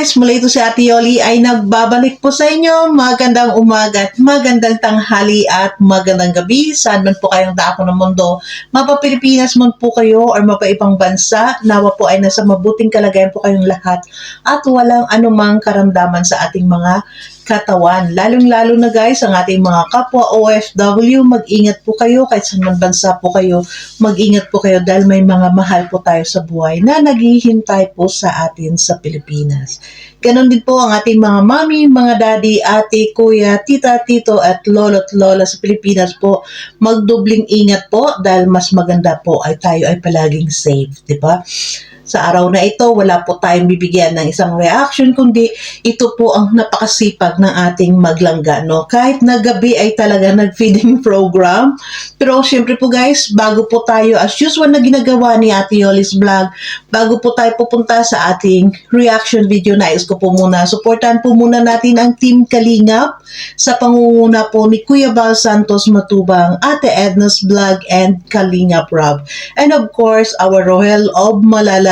Guys! Muli ito si Ate Yoli ay nagbabalik po sa inyo. Magandang umaga at magandang tanghali at magandang gabi. Saan man po kayong dako ng mundo. Mapa Pilipinas man po kayo or mapa ibang bansa. Nawa po ay nasa mabuting kalagayan po kayong lahat at walang anumang karamdaman sa ating mga katawan. Lalong-lalo na guys, ang ating mga kapwa OFW, mag-ingat po kayo kahit saan man bansa po kayo. Mag-ingat po kayo dahil may mga mahal po tayo sa buhay na naghihintay po sa atin sa Pilipinas. Ganon din po ang ating mga mami, mga daddy, ate, kuya, tita, tito at lolo at lola sa Pilipinas po. Magdubling ingat po dahil mas maganda po ay tayo ay palaging safe, di ba? Sa araw na ito, wala po tayong bibigyan ng isang reaction, kundi ito po ang napakasipag ng ating maglangga, no? Kahit na gabi ay talaga nag-feeding program. Pero syempre po guys, bago po tayo, as usual na ginagawa ni Ate Yoli's Vlog, bago po tayo pupunta sa ating reaction video, nais ko po muna, supportan po muna natin ang Team Kalingap sa pangunguna po ni Kuya Val Santos Matubang, Ate Edna's Vlog, and Kalingap Rob. And of course, our Royal of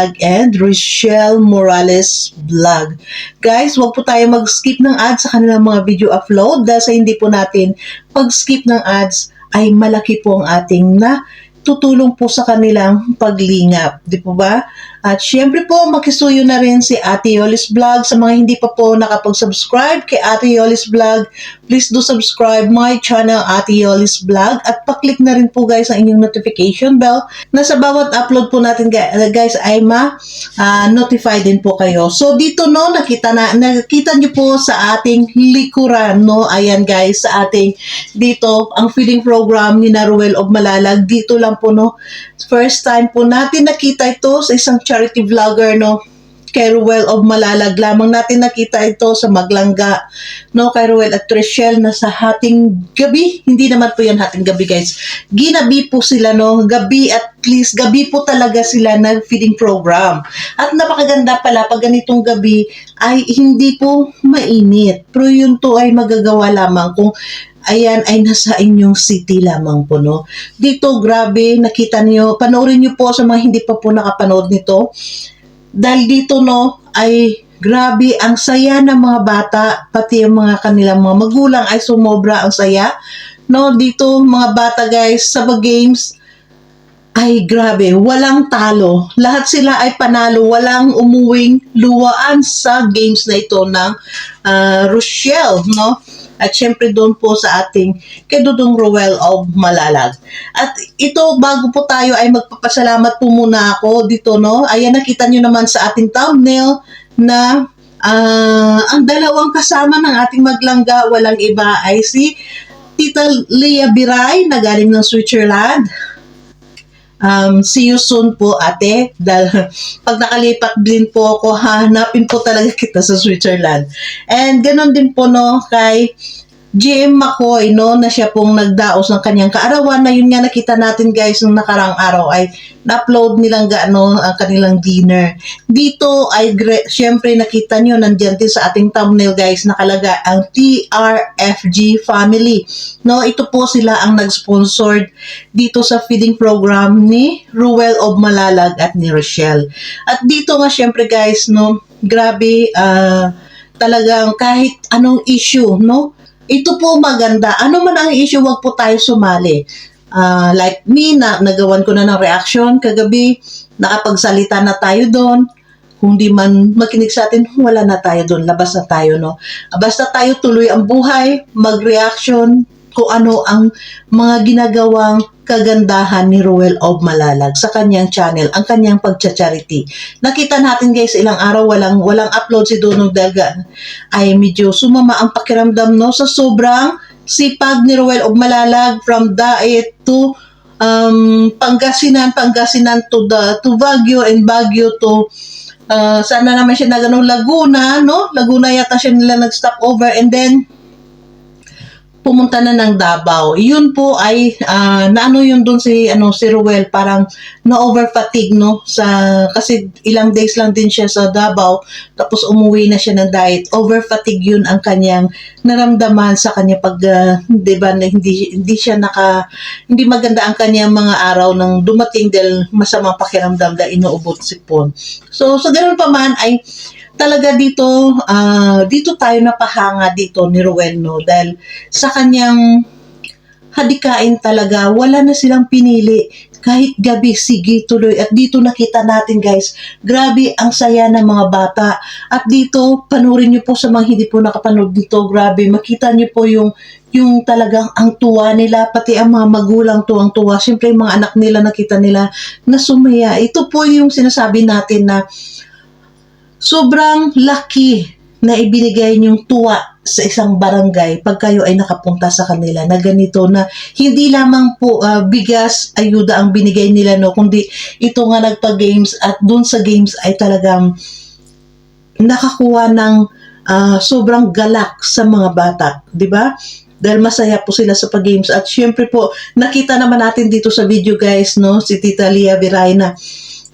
Malalag and Rochelle Morales Vlog. Guys, wag po tayo mag-skip ng ads sa kanilang mga video upload dahil sa hindi po natin pag-skip ng ads ay malaki po ang ating na tutulong po sa kanilang paglingap. Di po ba? At syempre po, makisuyo na rin si Ate Yolis Vlog. Sa mga hindi pa po nakapag-subscribe kay Ate Yolis Vlog, please do subscribe my channel Ate Yolis Vlog at paklik na rin po guys ang inyong notification bell na sa bawat upload po natin gu- guys ay ma-notify din po kayo. So dito no, nakita na nakita niyo po sa ating likuran no. Ayan guys, sa ating dito ang feeding program ni Naruel of Malalag. Dito lang po no. First time po natin nakita ito sa isang charity vlogger no kay Ruel of Malalag. Lamang natin nakita ito sa Maglangga, no, kay Ruel at Trishelle na sa hating gabi. Hindi naman po yan hating gabi, guys. Ginabi po sila, no, gabi at least, gabi po talaga sila ng feeding program. At napakaganda pala, pag ganitong gabi, ay hindi po mainit. Pero yun to ay magagawa lamang kung ayan ay nasa inyong city lamang po, no? Dito, grabe, nakita niyo, panoorin niyo po sa mga hindi pa po nakapanood nito. Dahil dito, no, ay grabe, ang saya ng mga bata, pati yung mga kanilang mga magulang ay sumobra ang saya. No, dito, mga bata guys, sa games, ay grabe, walang talo. Lahat sila ay panalo, walang umuwing luwaan sa games na ito ng ah, Rochelle, no? At syempre doon po sa ating kay Dudong Roel of Malalag. At ito, bago po tayo ay magpapasalamat po muna ako dito, no? Ayan, nakita nyo naman sa ating thumbnail na ah, ang dalawang kasama ng ating maglangga, walang iba ay si Tita Leah Biray na galing ng Switzerland. Um, see you soon po ate. Dahil pag nakalipat din po ako, hanapin po talaga kita sa Switzerland. And ganon din po no kay GM McCoy no na siya pong nagdaos ng kanyang kaarawan na yun nga nakita natin guys nung nakarang araw ay na-upload nilang gaano ang kanilang dinner. Dito ay syempre nakita nyo nandiyan din sa ating thumbnail guys nakalaga ang TRFG family. No, ito po sila ang nag-sponsored dito sa feeding program ni Ruel of Malalag at ni Rochelle. At dito nga syempre guys no, grabe ah, talagang kahit anong issue no, ito po maganda. Ano man ang issue, wag po tayo sumali. Ah, like me, na, nagawan ko na ng reaction kagabi, nakapagsalita na tayo doon. Kung di man makinig sa atin, wala na tayo doon, labas na tayo, no? Basta tayo tuloy ang buhay, mag-reaction, kung ano ang mga ginagawang kagandahan ni Ruel of Malalag sa kanyang channel, ang kanyang pagcha-charity. Nakita natin guys, ilang araw walang walang upload si Donald Daga. Ay medyo sumama ang pakiramdam no sa sobrang sipag ni Ruel of Malalag from Daet to um, Pangasinan, Pangasinan to the to Baguio and Baguio to uh, saan na naman siya nagano Laguna, no? Laguna yata siya nila nag-stop over and then pumunta na ng Davao. Yun po ay ah, naano yun doon si ano si Ruel parang na over no sa kasi ilang days lang din siya sa Davao tapos umuwi na siya ng diet. Over fatigue yun ang kanyang naramdaman sa kanya pag ah, 'di ba na hindi hindi siya naka hindi maganda ang kanyang mga araw nang dumating dahil masamang pakiramdam dahil inuubot si Pon. So sa ganun pa man ay talaga dito, ah, dito tayo napahanga dito ni Ruel, no? Dahil sa kanyang hadikain talaga, wala na silang pinili. Kahit gabi, sige tuloy. At dito nakita natin guys, grabe ang saya ng mga bata. At dito, panurin niyo po sa mga hindi po nakapanood dito, grabe, makita niyo po yung yung talagang ang tuwa nila, pati ang mga magulang tuwang tuwa. Siyempre, yung mga anak nila, nakita nila na sumaya. Ito po yung sinasabi natin na sobrang lucky na ibinigay niyong tuwa sa isang barangay pag kayo ay nakapunta sa kanila na ganito na hindi lamang po ah, bigas, ayuda ang binigay nila no kundi ito nga nagpa-games at dun sa games ay talagang nakakuha ng ah, sobrang galak sa mga bata, di ba? Dahil masaya po sila sa pag-games. At syempre po, nakita naman natin dito sa video guys, no, si Tita Lia Viray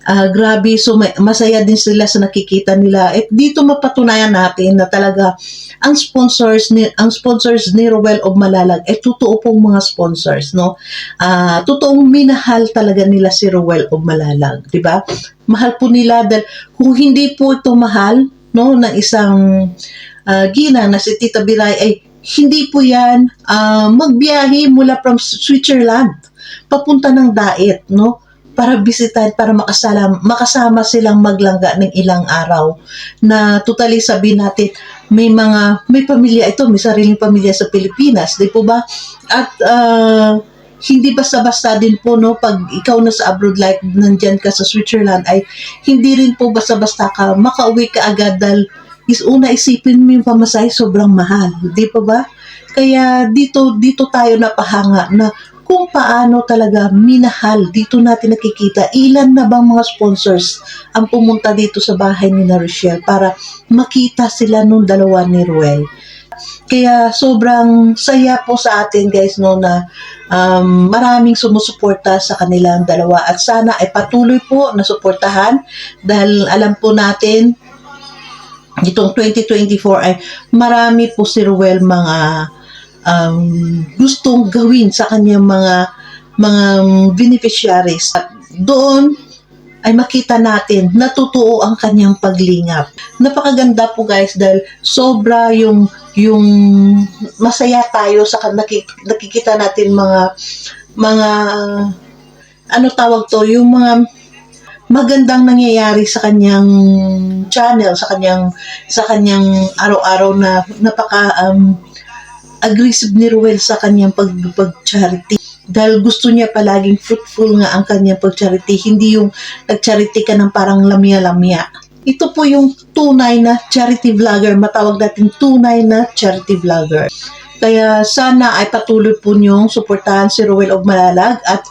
ah, grabe, so may- masaya din sila sa nakikita nila. At dito mapatunayan natin na talaga ang sponsors ni ang sponsors ni Roel of Malalag ay totoo pong mga sponsors, no? Ah, totoong minahal talaga nila si Roel of Malalag, 'di ba? Mahal po nila dahil kung hindi po ito mahal, no, ng isang ah, ginang na si Tita Biray ay hindi po yan ah, magbiyahe mula from Switzerland papunta ng Daet, no? Para bisitahin, para makasama, makasama silang maglangga ng ilang araw na totally sabi natin may mga may pamilya ito, may sariling pamilya sa Pilipinas, di po ba? At ah, hindi basta-basta din po no pag ikaw na sa abroad like nandyan ka sa Switzerland ay hindi rin po basta-basta ka makauwi ka agad dahil is una isipin mo yung pamasahe sobrang mahal, di pa ba? Kaya dito dito tayo napahanga na kung paano talaga minahal. Dito natin nakikita ilan na bang mga sponsors ang pumunta dito sa bahay ni na Rochelle para makita sila nung dalawa ni Ruel. Kaya sobrang saya po sa atin guys no na um, maraming sumusuporta sa kanilang dalawa at sana ay patuloy po na suportahan dahil alam po natin itong 2024 ay marami po si Ruel mga um, gustong gawin sa kanyang mga mga beneficiaries. At doon ay makita natin na totoo ang kanyang paglingap. Napakaganda po guys dahil sobra yung yung masaya tayo sa nakikita natin mga mga ano tawag to yung mga magandang nangyayari sa kanyang channel sa kanyang sa kanyang araw-araw na napaka um, aggressive ni Ruel sa kanyang pag, pag-charity. Dahil gusto niya palaging fruitful nga ang kanyang pag-charity. Hindi yung nag-charity ka ng parang lamya-lamya. Ito po yung tunay na charity vlogger. Matawag natin tunay na charity vlogger. Kaya sana ay patuloy po niyong suportahan si Ruel of Malalag at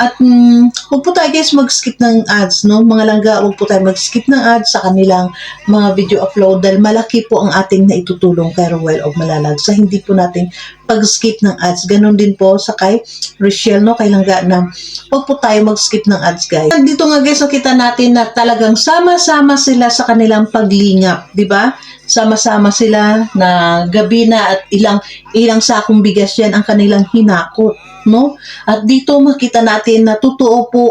at mm, huwag po tayo guys mag-skip ng ads, no? Mga langga, huwag po tayo mag-skip ng ads sa kanilang mga video upload dahil malaki po ang ating naitutulong kay Ruel of Malalag sa hindi po natin pag-skip ng ads. Ganon din po sa kay Rochelle, no? Kay langga na huwag po tayo mag-skip ng ads, guys. Dito nga guys, nakita natin na talagang sama-sama sila sa kanilang paglingap, di ba? Sama-sama sila na gabi na at ilang ilang sakong bigas yan ang kanilang hinakot no? At dito makita natin na totoo po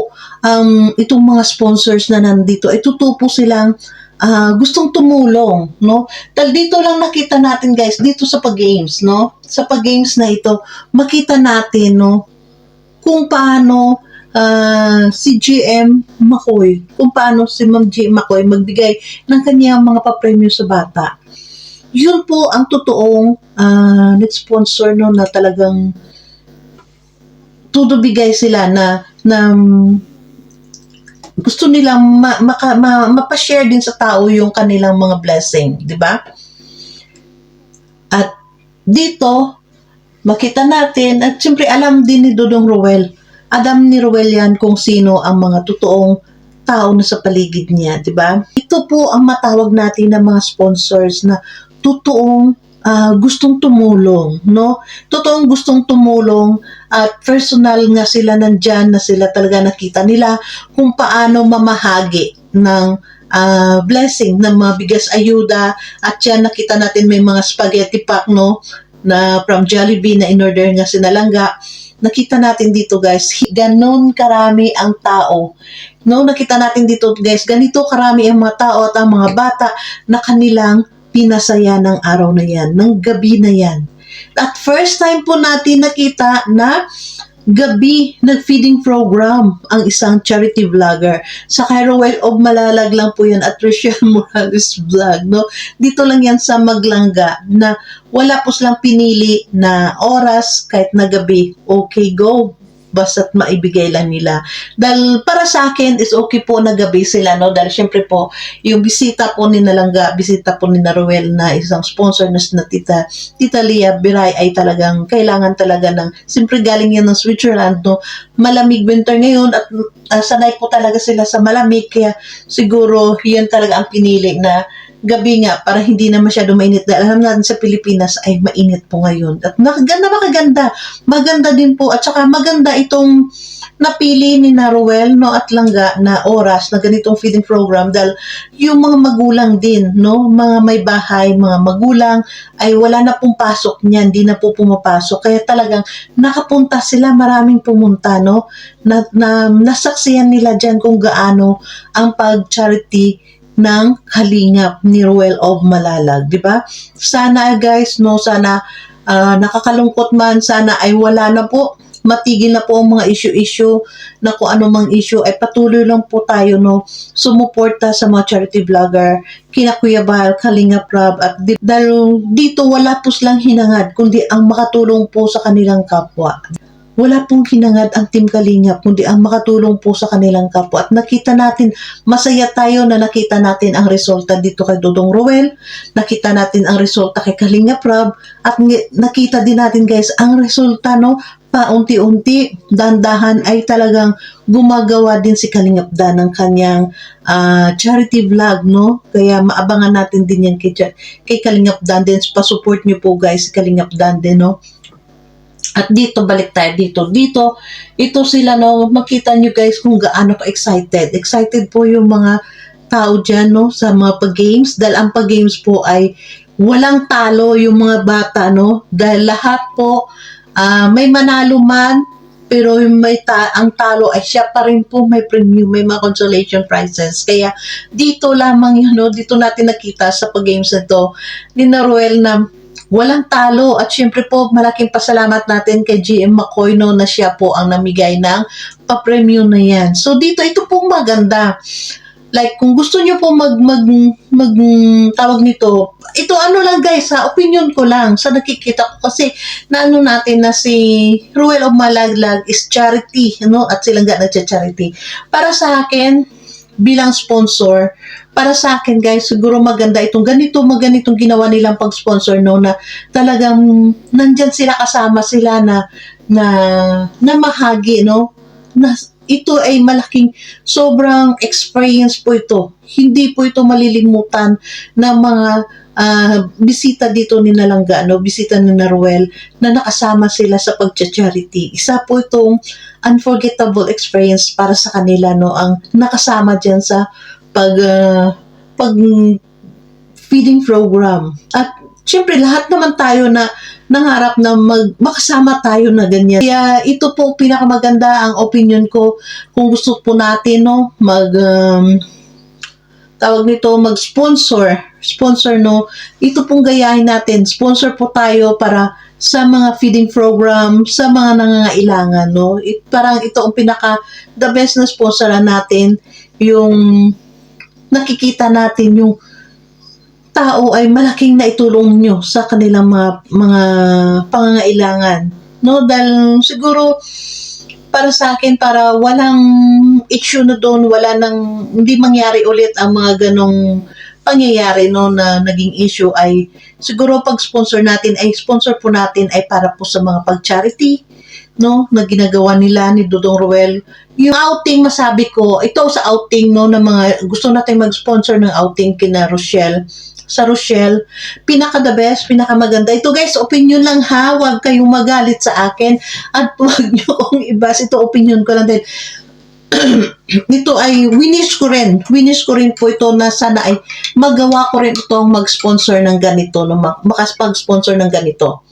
um, itong mga sponsors na nandito ay totoo po silang ah, gustong tumulong, no? Dahil dito lang nakita natin guys, dito sa pag-games, no? Sa pag-games na ito, makita natin, no? Kung paano ah, si GM Makoy, kung paano si Ma'am GM Makoy magbigay ng kanyang mga papremyo sa bata. Yun po ang totoong uh, net-sponsor no, na talagang tudubigay sila na na gusto nilang ma, maka, ma, mapashare din sa tao yung kanilang mga blessing, di ba? At dito, makita natin, at siyempre alam din ni Dudong Ruel, alam ni Ruel yan kung sino ang mga totoong tao na sa paligid niya, di ba? Ito po ang matawag natin ng mga sponsors na totoong ah, gustong tumulong, no? Totoong gustong tumulong at personal nga sila nandyan na sila talaga nakita nila kung paano mamahagi ng ah, blessing ng mga bigas ayuda at yan nakita natin may mga spaghetti pack no na from Jollibee na in-order nga sinalangga nakita natin dito guys, ganon karami ang tao. No, nakita natin dito guys, ganito karami ang mga tao at ang mga bata na kanilang pinasaya ng araw na yan, ng gabi na yan. At first time po natin nakita na gabi nag-feeding program ang isang charity vlogger. Sa Cairo Well of Malalag lang po yan at Rochelle Morales vlog. No? Dito lang yan sa Maglangga na wala po silang pinili na oras kahit na gabi. Okay, go basta't maibigay lang nila. Dahil para sa akin is okay po na gabi sila, no? Dahil syempre po, yung bisita po ni Nalangga, bisita po ni Naruel na isang sponsor na na tita, tita Lia Biray ay talagang kailangan talaga ng, siyempre galing yan ng Switzerland, no? Malamig winter ngayon at uh, sanay po talaga sila sa malamig, kaya siguro yan talaga ang pinili na gabi nga para hindi na masyado mainit. Dahil alam natin sa Pilipinas ay mainit po ngayon. At nakaganda makaganda maganda din po. At saka maganda itong napili ni Naruel no at Langga na oras na ganitong feeding program. Dahil yung mga magulang din no mga may bahay mga magulang ay wala na pong pasok niyan di na po pumapasok. Kaya talagang nakapunta sila maraming pumunta no na, na nasaksiyan nila diyan kung gaano ang pag-charity ng kalingap ni Ruel of Malalag, di ba? Sana guys, no, sana ah, nakakalungkot man, sana ay wala na po. Matigil na po ang mga issue-issue na kung ano mang issue ay patuloy lang po tayo no sumuporta sa mga charity vlogger kina Kuya Bal, Kalingap Rob at di- dahil dito wala po silang hinangad kundi ang makatulong po sa kanilang kapwa wala pong hinangad ang Team Kalingap, kundi ang makatulong po sa kanilang kapwa. At nakita natin, masaya tayo na nakita natin ang resulta dito kay Dodong Roel, nakita natin ang resulta kay Kalingap Rob, at nakita din natin guys, ang resulta no, paunti-unti, dandahan ay talagang gumagawa din si Kalingap Dan ng kanyang ah, charity vlog, no? Kaya maabangan natin din yan kay, kay Kalingap Dan din. Pa-support niyo po guys, Kalingap Dan din, no? At dito, balik tayo dito. Dito, ito sila, no, makita nyo guys kung gaano ka excited. Po yung mga tao dyan, no, sa mga pag-games. Dahil ang pag-games po ay walang talo yung mga bata, no. Dahil lahat po, ah, may manalo man, pero may ta- ang talo ay siya pa rin po may premium, may mga consolation prizes. Kaya dito lamang yun, no, dito natin nakita sa pag-games na to ni Naruel na walang talo at syempre po malaking pasalamat natin kay GM McCoy no na siya po ang namigay ng pa-premium na yan. So dito ito pong maganda. Like kung gusto niyo po mag mag mag tawag nito, ito ano lang guys, sa opinion ko lang sa nakikita ko kasi naano natin na si Ruel of Malaglag is charity, no? At silang ga charity. Para sa akin, bilang sponsor, para sa akin guys, siguro maganda itong ganito, maganitong ginawa nilang pag-sponsor no na talagang nandyan sila kasama sila na na na mahagi no na ito ay malaking sobrang experience po ito. Hindi po ito malilimutan ng mga ah, bisita dito ni Nalangga, no? bisita ni Naruel, na nakasama sila sa pagcha-charity. Isa po itong unforgettable experience para sa kanila, no? ang nakasama dyan sa pag ah, pag feeding program. At syempre lahat naman tayo na nangarap na mag, makasama tayo na ganyan. Kaya ito po pinakamaganda ang opinion ko kung gusto po natin no mag um, tawag nito mag-sponsor sponsor no? Ito pong gayahin natin sponsor po tayo para sa mga feeding program sa mga nangangailangan no? It, parang ito ang pinaka the best na sponsoran natin yung nakikita natin yung tao ay malaking naitulong nyo sa kanilang mga mga pangangailangan no? Dahil siguro para sa akin para walang issue na doon wala nang hindi mangyari ulit ang mga ganong pangyayari no na naging issue ay siguro pag sponsor natin ay sponsor po natin ay para po sa mga pag-charity no na ginagawa nila ni Dodong Ruel yung outing masabi ko ito sa outing no na mga gusto natin mag-sponsor ng outing kina Rochelle sa Rochelle, pinaka the best, pinaka maganda. Ito guys, opinion lang ha, huwag kayong magalit sa akin at huwag nyo kong ibas. Ito opinion ko lang din. ito ay winish ko rin. Winish ko rin po ito na sana ay magawa ko rin itong mag-sponsor ng ganito, no, mak- makapag-sponsor ng ganito.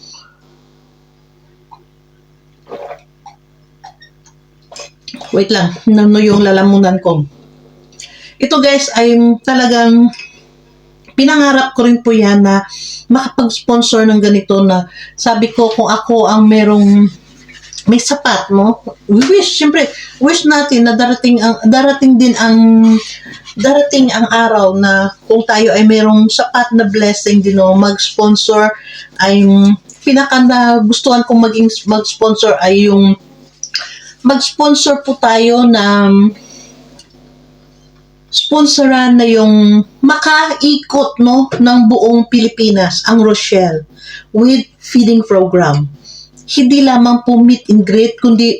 Wait lang, nano yung lalamunan ko. Ito guys ay talagang pinangarap ko rin po yan na makapag-sponsor ng ganito na sabi ko kung ako ang merong may sapat mo, we wish, syempre, wish natin na darating ang darating din ang darating ang araw na kung tayo ay merong sapat na blessing din no, mag-sponsor ay pinaka na gustuhan kong maging mag-sponsor ay yung mag-sponsor po tayo na sponsoran na yung makaikot no ng buong Pilipinas ang Rochelle with feeding program. Hindi lamang po meet and greet kundi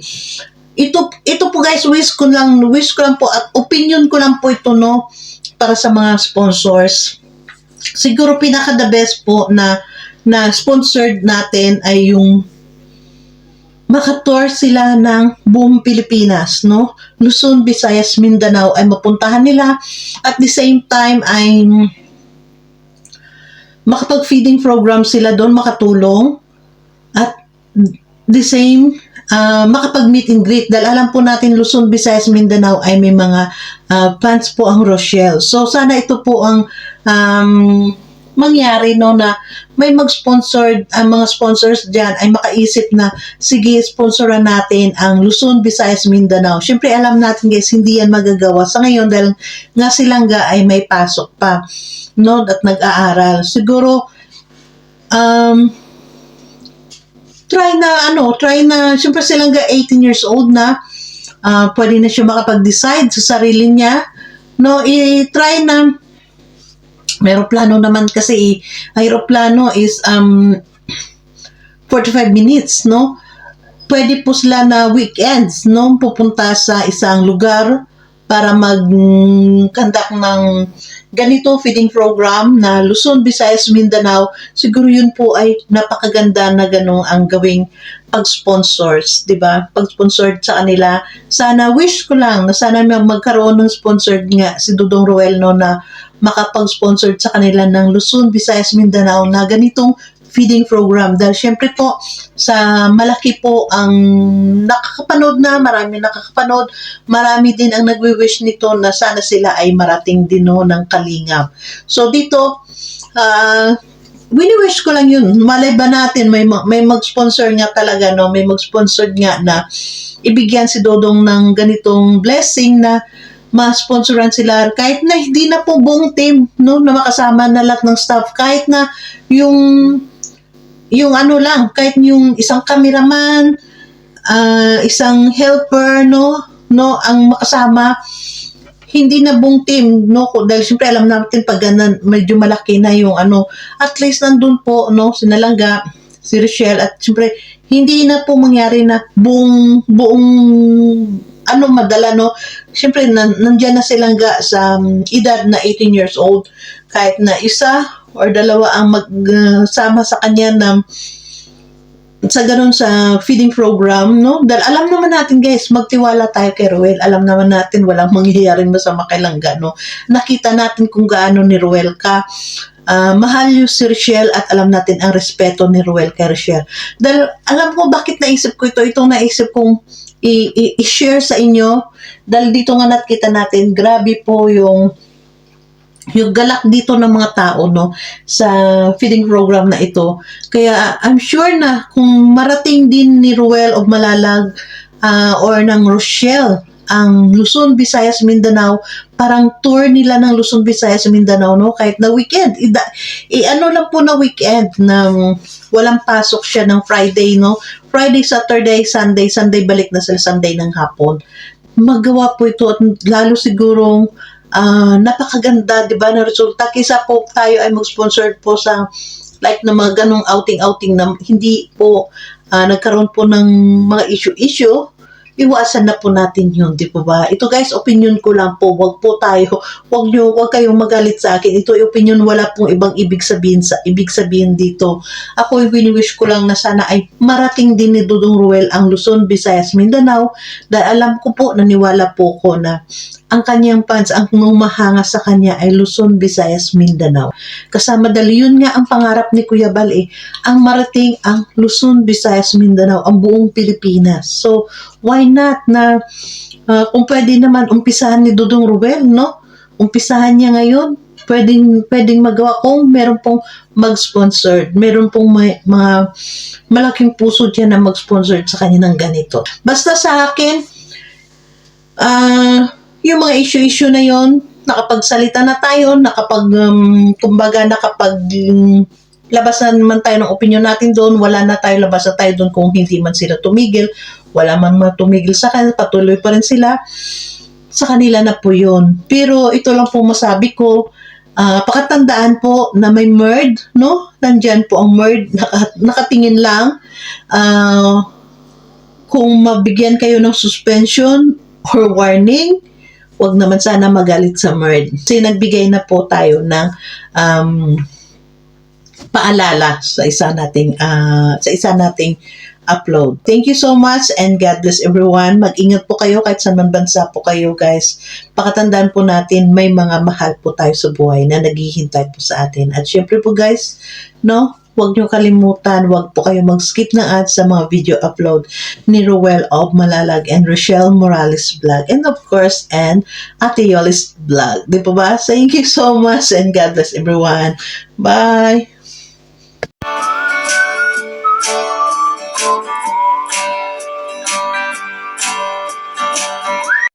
ito ito po guys wish ko lang wish ko lang po at opinion ko lang po ito no para sa mga sponsors. Siguro pinaka the best po na na sponsored natin ay yung makatour sila ng buong Pilipinas, no? Luzon, Visayas, Mindanao ay mapuntahan nila. At the same time ay makapag-feeding program sila doon, makatulong. At the same, uh, makapag-meet and greet. Dahil alam po natin, Luzon, Visayas, Mindanao ay may mga uh, plants po ang Rochelle. So, sana ito po ang um, mangyari no na may mag-sponsor ang mga sponsors diyan ay makaisip na sige sponsoran natin ang Luzon, Visayas, Mindanao. Syempre alam natin guys hindi yan magagawa sa ngayon dahil nga silangga ay may pasok pa no at nag-aaral. Siguro um try na ano, try na syempre silangga 18 years old na uh, pwede na siya makapag-decide sa sarili niya. No, i-try na Aeroplano naman kasi, aeroplano is um, 45 minutes, no? Pwede po sila na weekends, no? Pupunta sa isang lugar para mag-conduct ng ganito feeding program na Luzon, Visayas, Mindanao. Siguro yun po ay napakaganda na ganong ang gawing pag-sponsors, di ba? Pag-sponsored sa kanila. Sana, wish ko lang na sana magkaroon ng sponsored nga si Dudong Ruel no na makapag-sponsor sa kanila ng Luzon, Visayas, Mindanao na ganitong feeding program. Dahil syempre po, sa malaki po ang nakakapanood na, marami nakakapanood, marami din ang nagwi-wish nito na sana sila ay marating din no, ng kalingap. So dito, uh, wini-wish ko lang yun. Malay ba natin, may, may mag-sponsor nga talaga, no? may mag-sponsor nga na ibigyan si Dodong ng ganitong blessing na ma-sponsoran sila kahit na hindi na po buong team no na makasama na lahat ng staff kahit na yung yung ano lang kahit yung isang cameraman uh, isang helper no? No ang makasama hindi na buong team no? Dahil siyempre alam natin pag ganan, medyo malaki na yung ano. At least nandun po no? Sinalangga si Rochelle at siyempre hindi na po mangyari na buong buong ano madala no? Syempre nan, nandiyan na silang ga sa um, edad na 18 years old. Kahit na isa or dalawa ang magsama uh, sa kanya na sa ganun sa feeding program, no? Dahil alam naman natin, guys, magtiwala tayo kay Ruel. Alam naman natin walang mangyayaring masama kay Langga, no? Nakita natin kung gaano ni Ruel ka uh, mahal yung si Rochelle at alam natin ang respeto ni Ruel kay Rochelle. Dahil alam ko bakit naisip ko ito, itong naisip kong i-share sa inyo dahil dito nga nakita natin grabe po yung yung galak dito ng mga tao no sa feeding program na ito kaya I'm sure na kung marating din ni Ruel o Malalag uh, or ng Rochelle ang Luzon, Visayas, Mindanao, parang tour nila ng Luzon, Visayas, Mindanao, no? Kahit na weekend. I, i ano lang po na weekend na walang pasok siya ng Friday, no? Friday, Saturday, Sunday, Sunday balik na sila Sunday ng hapon. Magawa po ito at lalo sigurong uh, napakaganda, di ba, na resulta. Kisa po tayo ay mag-sponsor po sa like na mga ganong outing-outing na hindi po uh, nagkaroon po ng mga issue-issue iwasan na po natin yun, di po ba? Ito guys, opinion ko lang po. Wag po tayo, wag nyo, wag kayong magalit sa akin. Ito opinion, wala pong ibang ibig sabihin sa ibig sabihin dito. Ako, wini-wish ko lang na sana ay marating din ni Dudong Ruel ang Luzon, Visayas, Mindanao. Dahil alam ko po, naniwala po ko na ang kanyang fans, ang humahanga sa kanya ay Luzon, Visayas, Mindanao. Kasama dali yun nga ang pangarap ni Kuya Bal eh, ang marating ang Luzon, Visayas, Mindanao, ang buong Pilipinas. So, why not na Ah, kung pwede naman, umpisahan ni Dudong Ruel, no? Umpisahan niya ngayon. Pwedeng, pwedeng magawa kung meron pong mag-sponsor. Meron pong may, mga malaking puso dyan na mag-sponsor sa kanya ng ganito. Basta sa akin, ah, yung mga issue-issue na yon nakapagsalita na tayo, nakapag, um, kumbaga, nakapag, um, labas na naman tayo ng opinion natin doon, wala na tayo, labas na tayo doon kung hindi man sila tumigil, wala man matumigil sa kanila, patuloy pa rin sila, sa kanila na po yun. Pero ito lang po masabi ko, ah pakatandaan po na may merd, no? Nandyan po ang merd, naka, nakatingin lang. Ah, kung mabigyan kayo ng suspension or warning, wag naman sana magalit sa merd. Kasi nagbigay na po tayo ng um, paalala sa isa nating ah, sa isa nating upload. Thank you so much and God bless everyone. Mag-ingat po kayo kahit saan man bansa po kayo guys. Pakatandaan po natin may mga mahal po tayo sa buhay na naghihintay po sa atin. At syempre po guys, no, huwag nyo kalimutan, huwag po kayo mag-skip ng ads sa mga video upload ni Ruel of Malalag and Rochelle Morales vlog. And of course, and Ate Yolis vlog. Di po ba? Thank you so much and God bless everyone. Bye! you